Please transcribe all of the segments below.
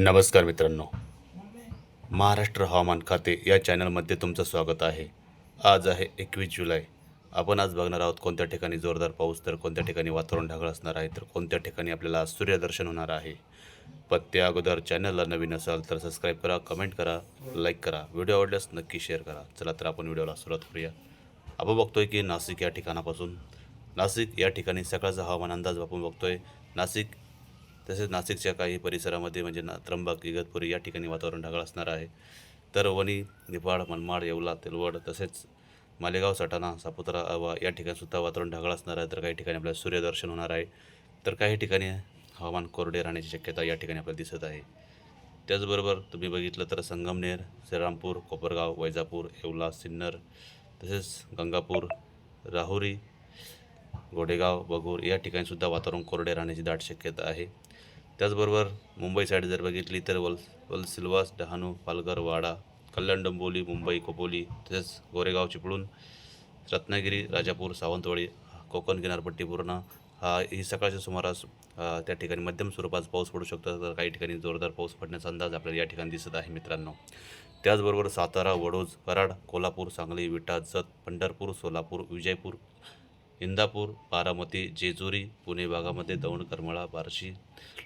नमस्कार मित्रांनो. महाराष्ट्र हवामान खाते या चॅनलमध्ये तुमचं स्वागत आहे. आज आहे एकवीस जुलै. आपण आज बघणार आहोत कोणत्या ठिकाणी जोरदार पाऊस तर कोणत्या ठिकाणी वातावरण ढगाळ असणार आहे तर कोणत्या ठिकाणी आपल्याला सूर्यदर्शन होणार आहे. पण त्या अगोदर चॅनलला नवीन असाल तर सबस्क्राईब करा कमेंट करा लाईक करा. व्हिडिओ आवडल्यास नक्की शेअर करा. चला तर आपण व्हिडिओला सुरुवात करूया. आपण बघतोय की नाशिक या ठिकाणापासून. नाशिक या ठिकाणी सकाळचा हवामान अंदाज आपण बघतोय. नाशिक तसेच नाशिकच्या काही परिसरामध्ये म्हणजे ना त्र्यंबक इगतपुरी या ठिकाणी वातावरण ढगाळ असणार आहे. तर वणी निफाड मनमाड येवला तेलवड तसेच मालेगाव सटाणा सापुतारा आवा या ठिकाणीसुद्धा वातावरण ढगाळ असणार आहे. तर काही ठिकाणी आपल्याला सूर्यदर्शन होणार आहे. तर काही ठिकाणी हवामान कोरडे राहण्याची शक्यता या ठिकाणी आपल्याला दिसत आहे. त्याचबरोबर तुम्ही बघितलं तर संगमनेर श्रीरामपूर कोपरगाव वैजापूर येवला सिन्नर तसेच गंगापूर राहुरी गोडेगाव बगूर या ठिकाणीसुद्धा वातावरण कोरडे राहण्याची दाट शक्यता आहे. त्याचबरोबर मुंबई साईड जर बघितली तर वल वल सिल्वास डहाणू पालघर वाडा कल्याण डंबोली मुंबई खोपोली तसेच गोरेगाव चिपळूण रत्नागिरी राजापूर सावंतवाडी कोकण किनारपट्टी पूर्ण हा ही सकाळच्या सुमारास त्या ठिकाणी मध्यम स्वरूपात पाऊस पडू शकतो. तर काही ठिकाणी जोरदार पाऊस पडण्याचा अंदाज आपल्याला या ठिकाणी दिसत आहे मित्रांनो. त्याचबरोबर सातारा वडोज कराड कोल्हापूर सांगली विटा जत पंढरपूर सोलापूर विजयपूर इंदापूर बारामती जेजुरी पुणे भागामध्ये दौंड करमाळा बार्शी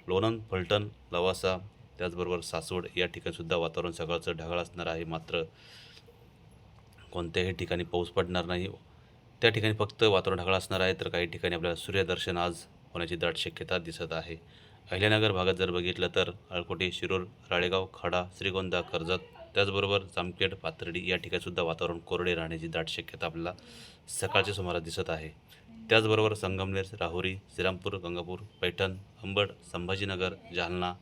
लोणंद फलटण लवासा त्याचबरोबर सासवड या ठिकाणीसुद्धा वातावरण सकाळचं ढगाळ असणार आहे. मात्र कोणत्याही ठिकाणी पाऊस पडणार नाही. त्या ठिकाणी फक्त वातावरण ढगाळ असणार आहे तर काही ठिकाणी आपल्याला सूर्यदर्शन आज होण्याची दाट शक्यता दिसत आहे. अहिल्यानगर भागात जर बघितलं तर अळकोटी शिरूर राळेगाव खाडा श्रीगोंदा कर्जत त्याचबरोबर जामखेड पाथर्डी या ठिकाणीसुद्धा वातावरण कोरडे राहण्याची दाट शक्यता आपल्याला सकाळच्या सुमारास दिसत आहे. त्याचबरोबर संगमनेर राहुरी श्रीरामपूर गंगापूर पैठण अंबड संभाजीनगर जालना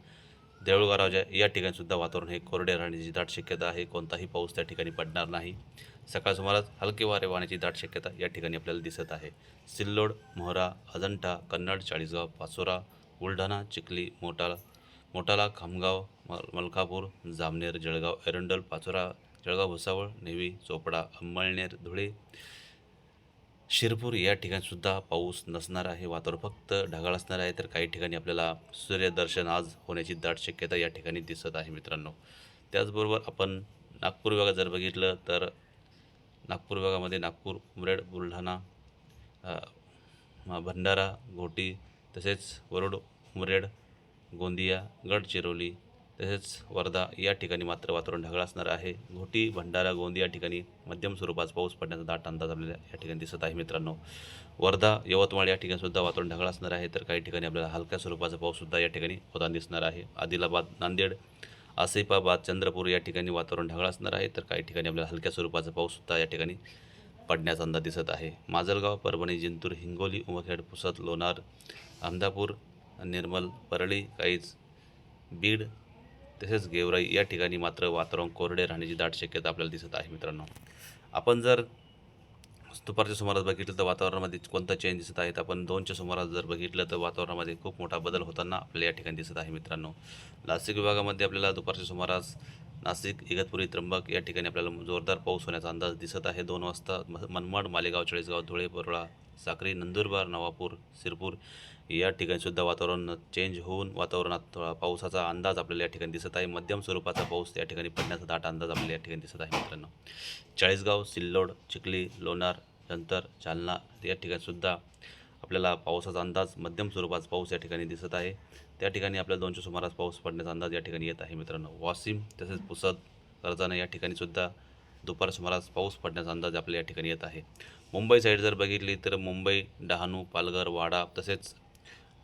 देऊळगाव राजा या ठिकाणीसुद्धा वातावरण हे कोरडे राहण्याची दाट शक्यता आहे. कोणताही पाऊस त्या ठिकाणी पडणार नाही. सकाळ सुमारास हलके वारे वाहण्याची दाट शक्यता या ठिकाणी आपल्याला दिसत आहे. सिल्लोड मोहरा अजंठा कन्नड चाळीसगाव पाचोरा बुलढाणा चिखली मोटाळा मोटाला खामगाव मल मलकापूर जामनेर जळगाव एरंडल पाचोरा जळगाव भुसावळ नेवी चोपडा अंमळनेर धुळे शिरपूर या ठिकाणीसुद्धा पाऊस नसणार आहे. वातावरण फक्त ढगाळ असणार आहे. तर काही ठिकाणी आपल्याला सूर्यदर्शन आज होण्याची दाट शक्यता या ठिकाणी दिसत आहे मित्रांनो. त्याचबरोबर आपण नागपूर विभागात जर बघितलं तर नागपूर विभागामध्ये नागपूर उमरेड बुलढाणा भंडारा घोटी तसेच वरुड उमरेड गोंदिया गडचिरोली तसेच वर्धा या ठिकाणी मात्र वातावरण ढगाळ असणार आहे. घोटी भंडारा गोंदिया ठिकाणी मध्यम स्वरूपाचा पाऊस पडण्याचा दाट अंदाज आपल्याला या ठिकाणी दिसत आहे मित्रांनो. वर्धा यवतमाळ या ठिकाणी सुद्धा वातावरण ढगाळ असणार आहे तर काही ठिकाणी आपल्याला हलक्या स्वरूपाचा पाऊससुद्धा या ठिकाणी होताना दिसणार आहे. आदिलाबाद नांदेड आसिफाबाद चंद्रपूर या ठिकाणी वातावरण ढगाळ असणार आहे तर काही ठिकाणी आपल्याला हलक्या स्वरूपाचा पाऊससुद्धा या ठिकाणी पडण्याचा अंदाज दिसत आहे. माजलगाव परभणी जिंतूर हिंगोली उमखेड पुसद लोणार अहमदापूर निर्मल परळी काहीच बीड तसेच गेवराई या ठिकाणी मात्र वातावरण कोरडे राहण्याची दाट शक्यता आपल्याला दिसत आहे मित्रांनो. आपण जर दुपारच्या सुमारास बघितलं तर वातावरणामध्ये कोणता चेंज दिसत आहेत आपण दोनच्या सुमारास जर बघितलं तर वातावरणामध्ये खूप मोठा बदल होताना आपल्याला या ठिकाणी दिसत आहे मित्रांनो. नाशिक विभागामध्ये आपल्याला दुपारच्या सुमारास नाशिक इगतपुरी त्र्यंबक या ठिकाणी आपल्याला जोरदार पाऊस होण्याचा अंदाज दिसत आहे. दोन वाजता मनमाड मालेगाव चाळीसगाव धुळे बरोळा साक्री नंदुरबार नवापूर सिरपूर या ठिकाणी सुद्धा वातावरण चेंज होऊन वातावरणात थोडा पावसाचा अंदाज आपल्याला या ठिकाणी दिसत आहे. मध्यम स्वरूपाचा पाऊस या ठिकाणी पडण्याचा दाट अंदाज आपल्याला या ठिकाणी दिसत आहे मित्रांनो. चाळीसगाव सिल्लोड चिखली लोणार नंतर जालना या ठिकाणी सुद्धा आपल्याला पावसाचा अंदाज मध्यम स्वरूपाचा पाऊस या ठिकाणी दिसत आहे. त्या ठिकाणी आपल्याला दोनशे सुमारास पाऊस पडण्याचा अंदाज या ठिकाणी येत आहे मित्रांनो. वाशिम तसेच पुसद कर्जानं या ठिकाणी सुद्धा दुपार सुमारास पाऊस पडण्याचा अंदाज आपल्याला या ठिकाणी येत आहे. मुंबई साईड जर बघितली तर मुंबई डहाणू पालघर वाडा तसेच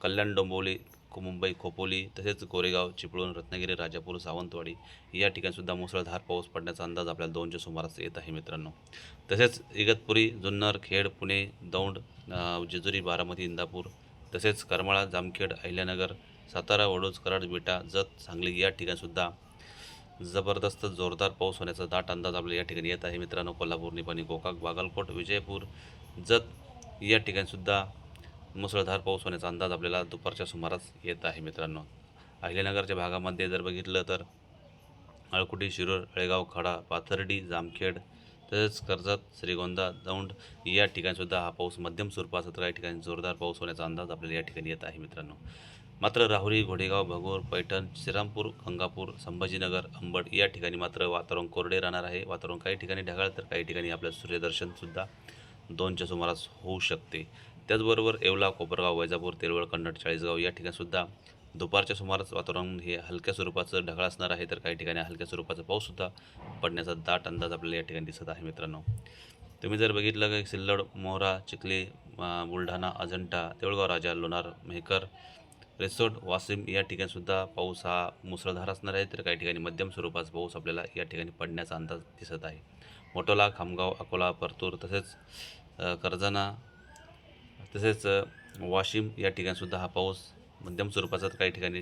कल्याण डोंबिवली मुंबई खोपोली तसेच कोरेगाव चिपळूण रत्नागिरी राजापूर सावंतवाडी या ठिकाणीसुद्धा मुसळधार पाऊस पडण्याचा अंदाज आपल्याला दोनच्या सुमारास येत आहे मित्रांनो. तसेच इगतपुरी जुन्नर खेड पुणे दौंड जेजुरी बारामती इंदापूर तसेच करमाळा जामखेड अहिल्यानगर सातारा वडोज कराड विटा जत सांगली या ठिकाणीसुद्धा जबरदस्त जोरदार पाऊस होण्याचा दाट अंदाज आपल्याला या ठिकाणी येत आहे मित्रांनो. कोल्हापूर निपाणी गोकाक बागलकोट विजयपूर जत या ठिकाणीसुद्धा मुसळधार पाऊस होण्याचा अंदाज आपल्याला दुपारच्या सुमारास येत आहे मित्रांनो. अहिल्यानगरच्या भागामध्ये जर बघितलं तर अळकुटी शिरूर अळेगाव खडा पाथर्डी जामखेड तसेच कर्जत श्रीगोंदा दौंड या ठिकाणीसुद्धा हा पाऊस मध्यम स्वरूपाचा तर काही ठिकाणी जोरदार पाऊस होण्याचा अंदाज आपल्याला या ठिकाणी येत आहे मित्रांनो. मात्र राहुरी घोडेगाव भगोर पैठण श्रीरामपूर गंगापूर संभाजीनगर अंबड या ठिकाणी मात्र वातावरण कोरडे राहणार आहे. वातावरण काही ठिकाणी ढगाळ तर काही ठिकाणी आपलं सूर्यदर्शनसुद्धा दोनच्या सुमारास होऊ शकते. त्याचबरोबर येवला कोपरगाव वैजापूर तेलवड कन्नड चाळीसगाव या ठिकाणीसुद्धा दुपारच्या सुमारास वातावरण हे हलक्या स्वरूपाचं ढगाळ असणार आहे. तर काही ठिकाणी हलक्या स्वरूपाचा पाऊससुद्धा पडण्याचा दाट अंदाज आपल्याला या ठिकाणी दिसत आहे मित्रांनो. तुम्ही जर बघितलं की सिल्लड मोहरा चिखली बुलढाणा अजंठा देऊळगाव राजा लोणार मेहकर रिसोड वाशिम या ठिकाणीसुद्धा पाऊस हा मुसळधार असणार आहे. तर काही ठिकाणी मध्यम स्वरूपाचा पाऊस आपल्याला या ठिकाणी पडण्याचा अंदाज दिसत आहे. मोटोला खामगाव अकोला परतूर तसेच अ, कर्जाना तसेच वाशिम या ठिकाणीसुद्धा हा पाऊस मध्यम स्वरूपाचा काही ठिकाणी